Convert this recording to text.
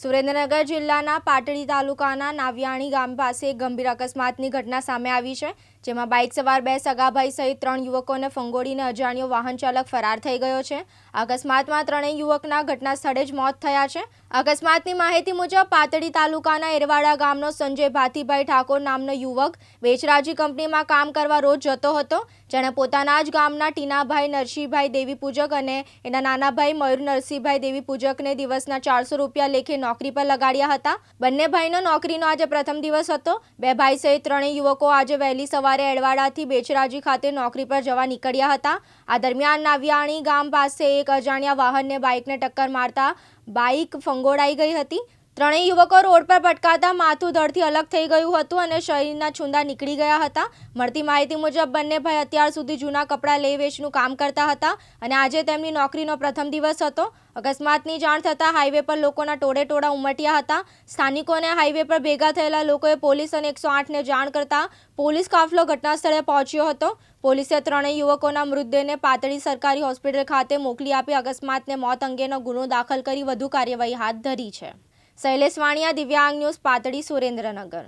સુરેન્દ્રનગર જિલ્લાના પાટડી તાલુકાના નાવ્યાણી ગામ પાસે ગંભીર અકસ્માતની ઘટના સામે આવી છે, જેમાં બાઇક સવાર બે સગાભાઈ સહિત ત્રણ યુવકોને ફંગોળીને અજાણ્યો વાહન ચાલક ફરાર થઈ ગયો છે. અકસ્માતમાં ત્રણેય યુવકના ઘટના સ્થળે જ મોત થયા છે. અકસ્માતની માહિતી મુજબ પાતળી તાલુકાના એરવાડા ગામનો સંજય ભાતીભાઈ ઠાકોર નામનો યુવક વેચરાજી કંપનીમાં કામ કરવા રોજ જતો હતો. જેણે પોતાના જ ગામના ટીનાભાઈ નરસિંહભાઈ દેવી પૂજક અને એના નાના ભાઈ મયુર નરસિંહભાઈ દેવી પૂજકને દિવસના ચારસો રૂપિયા લેખે નોકરી પર લગાડ્યા હતા. બંને ભાઈનો નોકરીનો આજે પ્રથમ દિવસ હતો. બે ભાઈ સહિત ત્રણેય યુવકો આજે વહેલી સવારે એડવાડાથી બેચરાજી ખાતે નોકરી પર જવા નીકળ્યા હતા. આ દરમિયાન નાવિયાણી ગામ પાસે એક અજાણ્યા વાહનને બાઇકને ટક્કર મારતા બાઇક ફંગોળાઈ ગઈ હતી. ત્રણેય યુવકો રોડ પર પટકાતા માથું ધડથી અલગ થઈ ગયું હતું અને શરીરના છૂંદા નીકળી ગયા હતા. મળતી માહિતી મુજબ, બંને ભાઈ અત્યાર સુધી જૂના કપડાં લે વેચનું કામ કરતા હતા અને આજે તેમની નોકરીનો પ્રથમ દિવસ હતો. અકસ્માતની જાણ થતાં હાઈવે પર લોકોના ટોળે ટોળા ઉમટ્યા હતા. સ્થાનિકોને હાઈવે પર ભેગા થયેલા લોકોએ પોલીસ અને એકસો આઠને જાણ કરતા પોલીસ કાફલો ઘટનાસ્થળે પહોંચ્યો હતો. પોલીસે ત્રણેય યુવકોના મૃતદેહને પાતળી સરકારી હોસ્પિટલ ખાતે મોકલી આપી અકસ્માતને મોત અંગેનો ગુનો દાખલ કરી વધુ કાર્યવાહી હાથ ધરી છે. શૈલેષ વાણિયા દિવ્યાંગ ન્યૂઝ પાતળી સુરેન્દ્રનગર.